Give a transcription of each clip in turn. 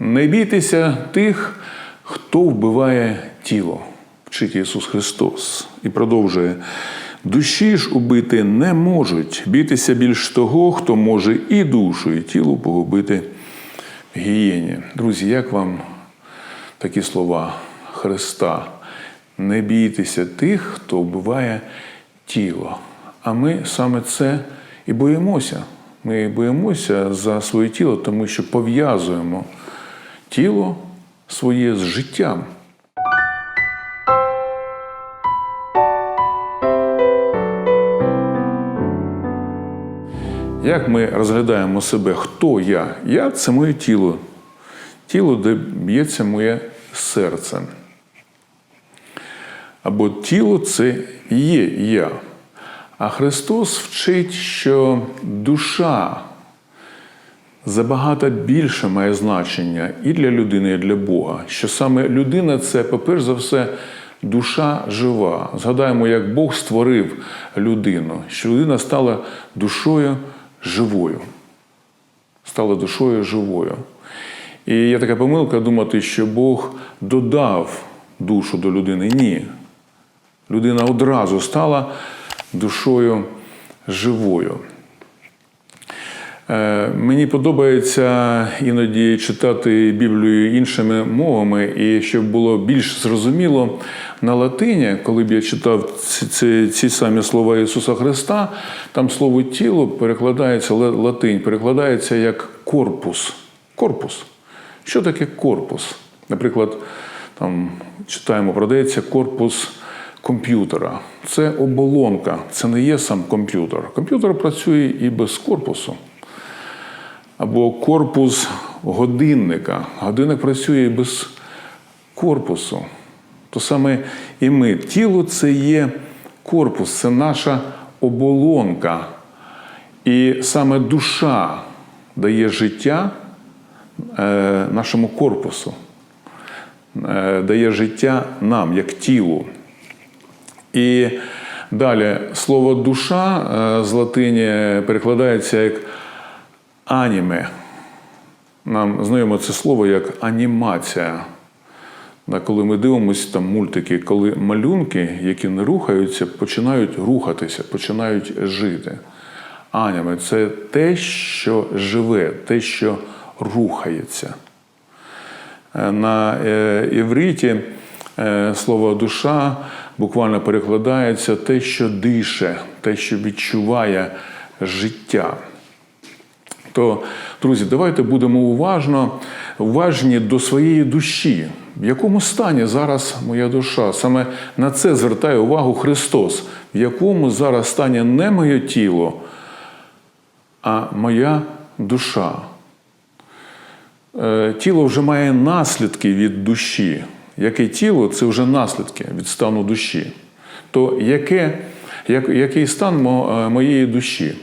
Не бійтеся тих, хто вбиває тіло, вчить Ісус Христос. І продовжує. Душі ж убити не можуть. Бійтеся більш того, хто може і душу, і тіло погубити в гієні. Друзі, як вам такі слова Христа? Не бійтеся тих, хто вбиває тіло. А ми саме це і боїмося. Ми боїмося за своє тіло, тому що пов'язуємо тіло своє з життям. Як ми розглядаємо себе, хто я? Я це моє тіло. Тіло, де б'ється моє серце. Або тіло це є я. А Христос вчить, що душа забагато більше має значення і для людини, і для Бога. Що саме людина це, по-перше за все, душа жива. Згадаємо, як Бог створив людину, що людина стала душою живою. Стала душою живою. І є така помилка думати, що Бог додав душу до людини. Ні. Людина одразу стала душою живою. Е, Мені подобається іноді читати Біблію іншими мовами, і щоб було більш зрозуміло на латині, коли б я читав ці, ці, ці самі слова Ісуса Христа, там слово тіло перекладається латинь, перекладається як корпус. Корпус. Що таке корпус? Наприклад, там читаємо, продається корпус комп'ютера. Це оболонка, це не є сам комп'ютер. Комп'ютер працює і без корпусу. Або корпус годинника. Годинник працює без корпусу. То саме і ми. Тіло це є корпус, це наша оболонка. І саме душа дає життя е, нашому корпусу, е, дає життя нам, як тілу. І далі слово душа е, з латині перекладається як аніме. Нам знайомо це слово як анімація. Коли ми дивимося там мультики, коли малюнки, які не рухаються, починають рухатися, починають жити. Аніме це те, що живе, те, що рухається. На івриті слово душа буквально перекладається те, що дише, те, що відчуває життя. То, друзі, давайте будемо уважно, уважні до своєї душі. В якому стані зараз моя душа? Саме на це звертає увагу Христос, в якому зараз стані не моє тіло, а моя душа. Тіло вже має наслідки від душі. Яке тіло це вже наслідки від стану душі. То яке, як, який стан моєї душі?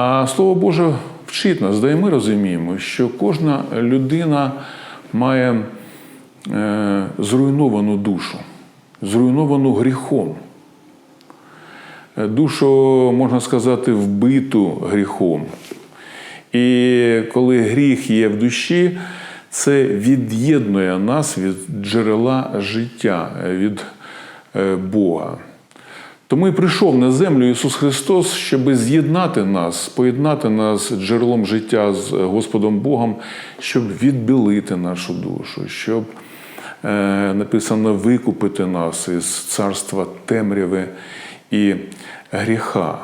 А слово Боже вчить нас, да і ми розуміємо, що кожна людина має е, зруйновану душу, зруйновану гріхом. Душу, можна сказати, вбиту гріхом. І коли гріх є в душі, це від'єднує нас від джерела життя, від Бога. Тому і прийшов на землю Ісус Христос, щоб з'єднати нас, поєднати нас джерелом життя з Господом Богом, щоб відбілити нашу душу, щоб написано викупити нас із царства темряви і гріха.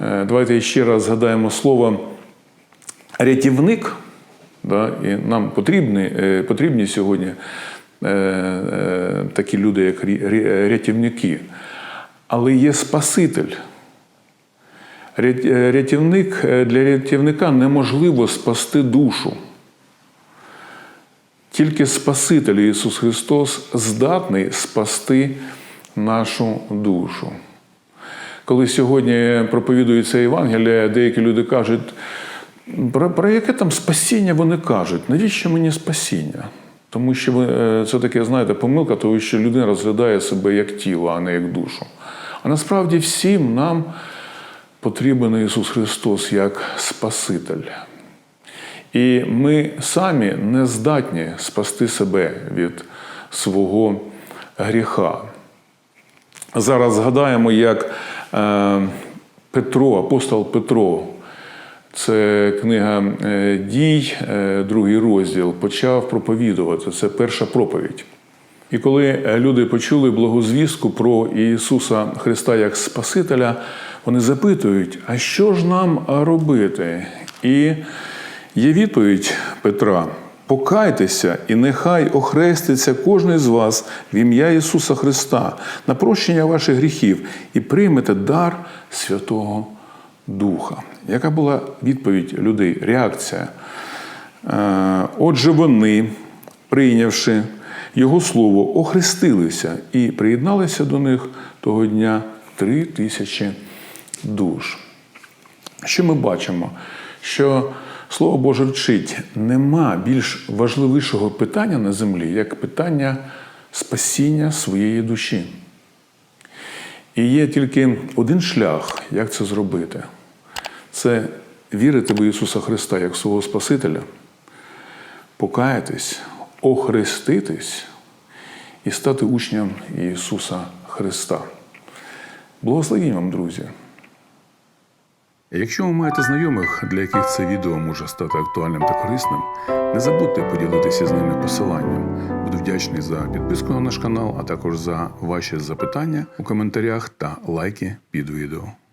Давайте ще раз згадаємо слово рятівник. Да? І нам потрібні, потрібні сьогодні такі люди, як рятівники. Але є Спаситель. Рятівник, Для рятівника неможливо спасти душу. Тільки Спаситель Ісус Христос здатний спасти нашу душу. Коли сьогодні проповідується Євангелія, деякі люди кажуть, про, про яке там спасіння вони кажуть? Навіщо мені спасіння? Тому що це таке, знаєте, помилка, тому що людина розглядає себе як тіло, а не як душу. А насправді всім нам потрібен Ісус Христос як Спаситель. І ми самі не здатні спасти себе від свого гріха. Зараз згадаємо, як е, Петро, апостол Петро, це книга е, дій, е, другий розділ, почав проповідувати. Це перша проповідь. І коли люди почули благозвістку про Ісуса Христа як Спасителя, вони запитують, а що ж нам робити? І є відповідь Петра: покайтеся, і нехай охреститься кожен з вас в ім'я Ісуса Христа на прощення ваших гріхів і приймете дар Святого Духа. Яка була відповідь людей, реакція? Е, Отже, вони, прийнявши його слово, охрестилися і приєдналися до них того дня три тисячі душ. Що ми бачимо? Що Слово Боже вчить, нема більш важливішого питання на землі, як питання спасіння своєї душі. І є тільки один шлях, як це зробити. Це вірити в Ісуса Христа як свого Спасителя, покаятись, охреститись і стати учням Ісуса Христа. Благословінь вам, друзі! Якщо ви маєте знайомих, для яких це відео може стати актуальним та корисним, не забудьте поділитися з ними посиланням. Буду вдячний за підписку на наш канал, а також за ваші запитання у коментарях та лайки під відео.